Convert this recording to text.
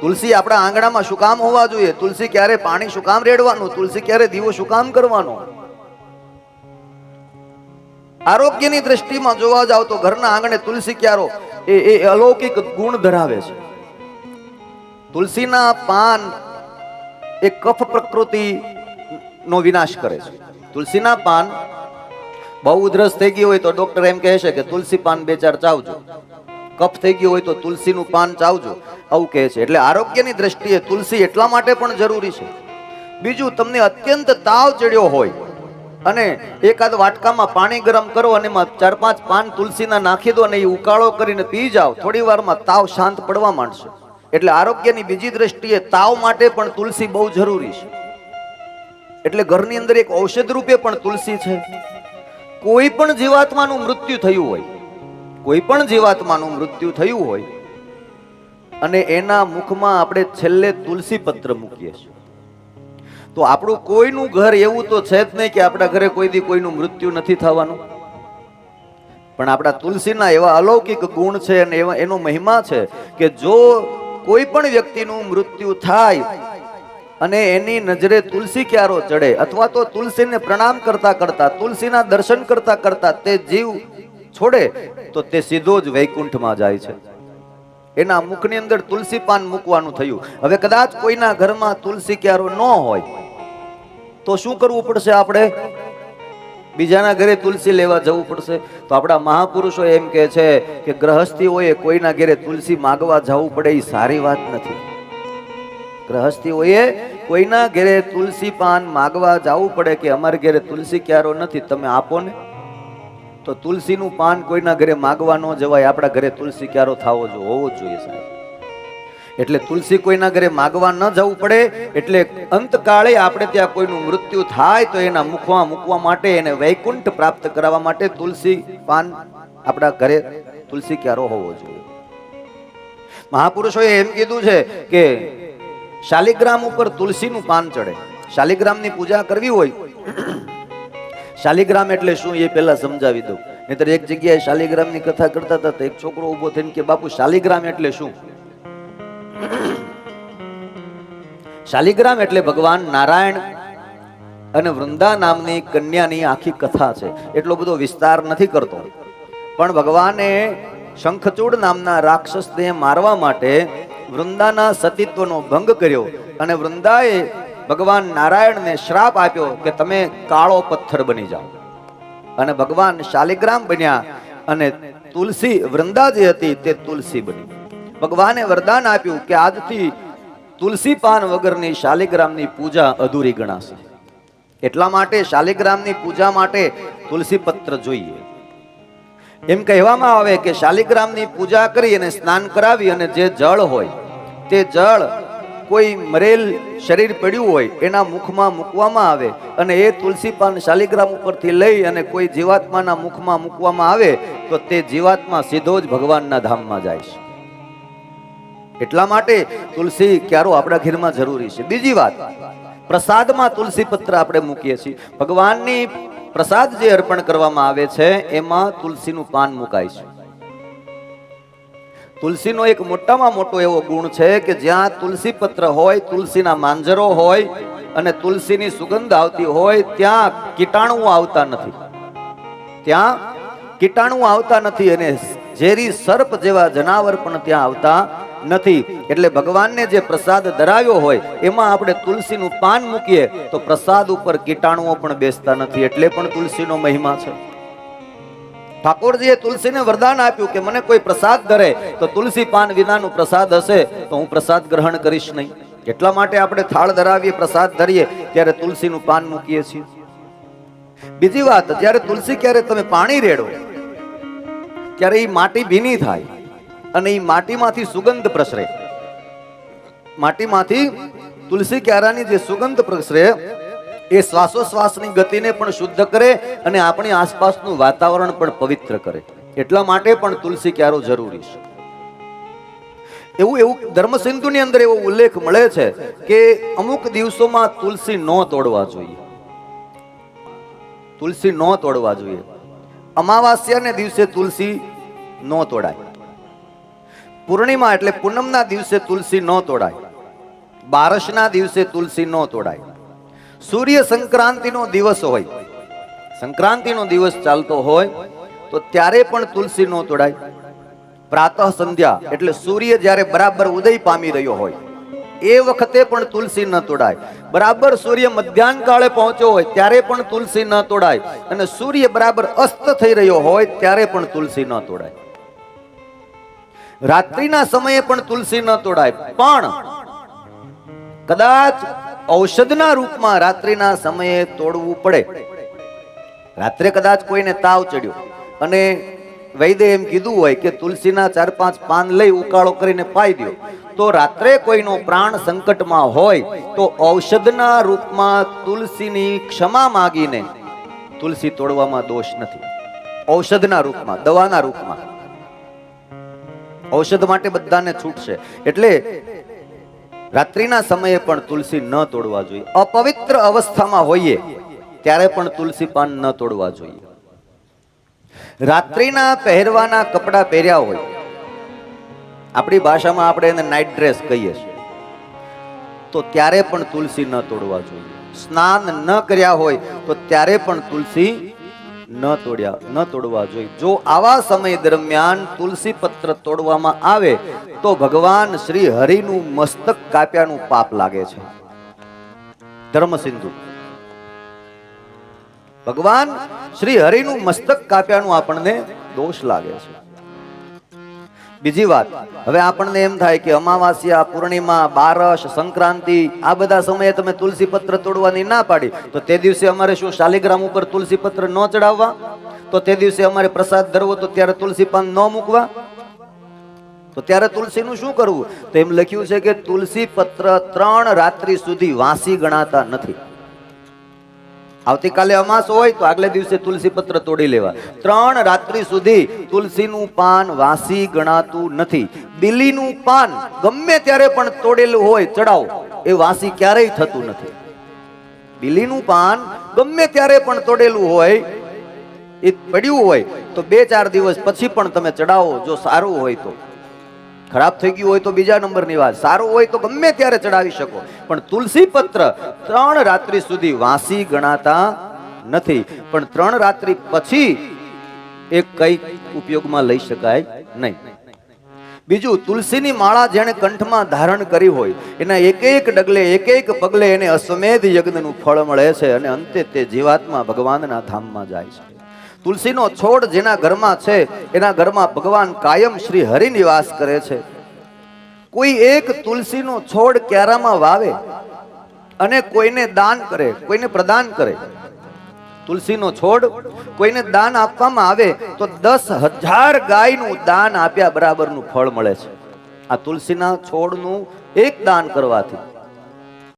તુલસી આપણા આંગણામાં શું કામ હોવા જોઈએ. તુલસી ક્યારે પાણી શું કામ રેડવાનું? તુલસી ક્યારે દીવો શું કામ કરવાનો? આરોગ્યની દ્રષ્ટિમાં જોવા જાવ તો ઘરના આંગણે તુલસી ક્યારો? એ એ અલૌકિક ગુણ ધરાવે છે. તુલસીના પાન એ કફ પ્રકૃતિ નો વિનાશ કરે છે. તુલસીના પાન બહુ ઉધરસ થઈ ગઈ હોય તો ડોક્ટર એમ કહે છે કે તુલસી પાન બે ચાર ચાવજો. કફ થઈ ગયો હોય તો તુલસીનું પાન ચાવજો. આવું કહે છે. એટલે આરોગ્યની દ્રષ્ટિએ તુલસી એટલા માટે પણ જરૂરી છે. બીજું, તમને અત્યંત તાવ ચડ્યો હોય અને એકાદ વાટકામાં પાણી ગરમ કરો અને એમાં ચાર પાંચ પાન તુલસીના નાખી દો અને એ ઉકાળો કરીને પી જાઓ. થોડી વારમાં તાવ શાંત પડવા માંડશે. એટલે આરોગ્યની બીજી દ્રષ્ટિએ તાવ માટે પણ તુલસી બહુ જરૂરી છે. એટલે ઘરની અંદર એક ઔષધ રૂપે પણ તુલસી છે. કોઈ પણ જીવાત્માનું મૃત્યુ થયું હોય કોઈ પણ જીવાત્માનું મૃત્યુ થયું હોય, અને એના મુખમાં આપણે છેલ્લે તુલસી પત્ર મૂકીએ છીએ. તો આપણું કોઈનું ઘર એવું તો છે જ નહીં કે આપણા ઘરે કોઈ દી કોઈનું મૃત્યુ નથી થવાનું. પણ આપણા તુલસીના એવા અલૌકિક ગુણ છે અને એવા એનો મહિમા છે કે જો કોઈ પણ વ્યક્તિનું મૃત્યુ થાય અને એની નજરે તુલસી ક્યારો ચડે, અથવા તો તુલસીને પ્રણામ કરતા કરતા, તુલસીના દર્શન કરતા કરતા તે જીવ છોડે, તો તે સીધો જ વૈકુંઠમાં જાય છે. એના મુખની અંદર તુલસી પાન મૂકવાનું થયું. હવે કદાચ કોઈના ઘરમાં તુલસી ક્યારો ન હોય, તો શું કરવું પડશે આપણે? બીજાના ઘરે તુલસી લેવા જવું પડશે. તો આપણા મહાપુરુષો એમ કહે છે કે ગ્રહસ્થીઓએ કોઈના ઘરે તુલસી માગવા જવું પડે એ સારી વાત નથી. ગ્રહસ્થીઓએ કોઈના ઘરે તુલસી પાન માગવા જવું પડે કે અમારે ઘરે તુલસી ક્યારો નથી, તમે આપો ને. તો તુલસીનું પાન કોઈના ઘરે માગવા ન જવાય, આપણા ઘરે તુલસી ક્યારો થવો જો, હોવો જોઈએ સાહેબ. એટલે તુલસી કોઈના ઘરે માગવા ન જવું પડે, એટલે અંતકાળે આપણે ત્યાં કોઈનું મૃત્યુ થાય તો એના મુખમાં મૂકવા માટે, એને વૈકુંઠ પ્રાપ્ત કરાવવા માટે તુલસી પાન આપણા ઘરે તુલસી ક્યારો હોવો જોઈએ. મહાપુરુષોએ એમ કીધું છે કે શાલિગ્રામ ઉપર તુલસીનું પાન ચડે. શાલિગ્રામની પૂજા કરવી હોય શાલિગ્રામ એટલે શું એ પહેલા સમજાવી દઉં. નહીતર એક જગ્યાએ શાલિગ્રામની કથા કરતા હતા તો એક છોકરો ઊભો થઈને કે, બાપુ, શાલિગ્રામ એટલે શું? શાલિગ્રામ એટલે ભગવાન નારાયણ અને વૃંદા નામની કન્યાની આખી કથા છે. એટલો બધો વિસ્તાર નથી કરતો. પણ ભગવાને શંખચૂડ નામના રાક્ષસને મારવા માટે વૃંદાના સતીત્વનો ભંગ કર્યો અને વૃંદાએ ભગવાન નારાયણને શ્રાપ આપ્યો કે તમે કાળો પથ્થર બની જાઓ. અને ભગવાન શાલિગ્રામ બન્યા અને તુલસી વૃંદા જે હતી તે તુલસી બની. ભગવાને વરદાન આપ્યું કે આજથી તુલસી પાન વગરની શાલિગ્રામની પૂજા અધૂરી ગણાશે. એટલા માટે શાલિગ્રામની પૂજા માટે તુલસી પત્ર જોઈએ. એમ કહેવામાં આવે કે શાલિગ્રામની પૂજા કરી અને સ્નાન કરાવી અને જે જળ હોય તે જળ કોઈ મરેલ શરીર પડ્યું હોય, એના મુખમાં મૂકવામાં આવે અને એ તુલસી પાન શાલિગ્રામ ઉપરથી લઈ અને કોઈ જીવાત્માના મુખમાં મૂકવામાં આવે, તો તે જીવાત્મા સીધો જ ભગવાનના ધામમાં જાય છે. એટલા માટે તુલસી ક્યારો આપણા ઘરમાં જરૂરી છે. બીજી વાત, પ્રસાદમાં તુલસી પત્ર આપણે મૂકીએ છીએ. ભગવાનની પ્રસાદ જે અર્પણ કરવામાં આવે છે, એમાં તુલસીનું પાન મુકાય છે. તુલસીનો એક મોટામાં મોટો એવો ગુણ છે કે જ્યાં તુલસી પત્ર હોય, તુલસીના માંજરો હોય અને તુલસીની સુગંધ આવતી હોય, ત્યાં કીટાણુઓ આવતા નથી. ત્યાં કીટાણુ આવતા નથી અને ઝેરી સર્પ જેવા જનાવર પણ ત્યાં આવતા નથી. એટલે ભગવાનને જે પ્રસાદ ધરાવ્યો હોય, એમાં આપણે તુલસીનું પાન મૂકીએ તો પ્રસાદ ઉપર કીટાણુઓ પણ બેસતા નથી. એટલે પણ તુલસીનો મહિમા છે. ઠાકોરજીએ તુલસીને વરદાન આપ્યું કે મને કોઈ પ્રસાદ ધરે તો તુલસી પાન વિનાનું પ્રસાદ હશે, તો હું પ્રસાદ ગ્રહણ કરીશ નહીં. એટલા માટે આપણે થાળ ધરાવીએ, પ્રસાદ ધરીએ, ત્યારે તુલસીનું પાન મૂકીએ છીએ. બીજી વાત, જ્યારે તુલસી ક્યારે તમે પાણી રેડો, ત્યારે એ માટી ભીની થાય અને એ માટીમાંથી સુગંધ પ્રસરે. માટીમાંથી તુલસી ક્યારાની જે સુગંધ પ્રસરે એ શ્વાસોશ્વાસની ગતિને પણ શુદ્ધ કરે અને આપણી આસપાસનું વાતાવરણ પણ પવિત્ર કરે. એટલા માટે પણ તુલસી ક્યારો જરૂરી છે. એવું એવું ધર્મસિંધુની અંદર એવો ઉલ્લેખ મળે છે કે અમુક દિવસોમાં તુલસી ન તોડવા જોઈએ. તુલસી ન તોડવા જોઈએ. અમાવાસ્યાને દિવસે તુલસી ન તોડાય. પૂર્ણિમા એટલે પૂનમના દિવસે તુલસી ન તોડાય. બારસના દિવસે તુલસી ન તોડાય. સૂર્ય સંક્રાંતિનો દિવસ હોય, સંક્રાંતિનો દિવસ ચાલતો હોય, તો ત્યારે પણ તુલસી નો તોડાય. પ્રાતઃ સંધ્યા એટલે સૂર્ય જ્યારે બરાબર ઉદય પામી રહ્યો હોય, એ વખતે પણ તુલસી ન તોડાય. બરાબર સૂર્ય મધ્યાહન કાળે પહોંચ્યો હોય, ત્યારે પણ તુલસી ન તોડાય. અને સૂર્ય બરાબર અસ્ત થઈ રહ્યો હોય, ત્યારે પણ તુલસી ન તોડાય. રાત્રિના સમયે પણ તુલસી ન તોડાય. પણ, કદાચ ઔષધના રૂપમાં રાત્રિના સમયે તોડવું પડે. રાત્રે કદાચ કોઈને તાવ ચડ્યો અને વૈદ્ય એમ કીધું હોય કે તુલસીના ચાર પાંચ પાન લઈ ઉકાળો કરીને પાઈ દો તો રાત્રે કોઈનો પ્રાણ સંકટમાં હોય તો ઔષધના રૂપમાં તુલસીની ક્ષમા માગીને તુલસી તોડવામાં દોષ નથી. ઔષધના રૂપમાં, દવાના રૂપમાં. ઔષધ માટે બધાને છૂટશે. એટલે રાત્રિના સમયે પણ તુલસી ન તોડવા જોઈએ. અપવિત્ર અવસ્થામાં હોઈએ, ત્યારે પણ તુલસી પાન ન તોડવા જોઈએ. રાત્રિના પહેરવાના કપડાં પહેર્યા હોય, આપણી ભાષામાં આપણે એને નાઇટ ડ્રેસ કહીએ છીએ. તો ત્યારે પણ તુલસી ન તોડવા જોઈએ. સ્નાન ન કર્યા હોય, તો ત્યારે પણ તુલસી ન તોડ્યા, ન તોડવા જોઈએ જો આવા સમય દરમિયાન તુલસી પત્ર તોડવામાં આવે, તો ભગવાન શ્રી હરિનું મસ્તક કાપ્યાનું પાપ લાગે છે. ધર્મસિંધુ ભગવાન શ્રી હરિનું મસ્તક કાપ્યાનું આપણને દોષ લાગે છે. બીજી વાત, હવે આપણને એમ થાય કે અમાવાસ્યા, પૂર્ણિમા, બારસ, સંક્રાંતિ, આ બધા સમયે તમે તુલસી પત્ર તોડવાની ના પાડી, તો તે દિવસે અમારે શું, શાલિગ્રામ ઉપર તુલસી પત્ર ન ચડાવવા? તો તે દિવસે અમારે પ્રસાદ ધરવો, તો ત્યારે તુલસી પાન ન મૂકવા? તો ત્યારે તુલસીનું શું કરવું? તો એમ લખ્યું છે કે તુલસી પત્ર ત્રણ રાત્રિ સુધી વાંસી ગણાતા નથી. આવતીકાલે અમાસ હોય તો આગલે દિવસે તુલસી પત્ર તોડી લેવા. ત્રણ રાત્રિ સુધી તુલસીનું પાન વાસી ગણાતું નથી. બિલીનું પાન ગમે ત્યારે પણ તોડેલું હોય, ચડાવો. એ વાસી ક્યારેય થતું નથી. બિલીનું પાન ગમે ત્યારે પણ તોડેલું હોય, એ પડ્યું હોય, તો બે ચાર દિવસ પછી પણ તમે ચડાવો, જો સારું હોય તો. ખરાબ થઈ ગયું હોય તો બીજા નંબરની વાત. સારું હોય તો ગમે ત્યારે ચડાવી શકો. પણ તુલસી પત્ર ત્રણ રાત્રિ સુધી વાસી ગણાતા નથી. પણ ત્રણ રાત્રિ પછી એ કઈ ઉપયોગમાં લઈ શકાય નહીં. બીજું, તુલસીની માળા જેણે કંઠમાં ધારણ કરી હોય, એના એક એક ડગલે, એક એક પગલે એને અશ્વમેધ યજ્ઞનું ફળ મળે છે અને અંતે તે જીવાત્મા ભગવાનના ધામમાં જાય છે. તુલસીનો છોડ જેના ઘરમાં છે, એના ઘરમાં ભગવાન કાયમ શ્રી હરિ નિવાસ કરે છે. કોઈ એક તુલસીનો છોડ ક્યારામાં વાવે અને કોઈને દાન કરે, કોઈને પ્રદાન કરે, તુલસીનો છોડ કોઈને દાન આપવામાં આવે તો દસ હજાર ગાયનું દાન આપ્યા બરાબરનું ફળ મળે છે. આ તુલસીના છોડનું એક દાન કરવાથી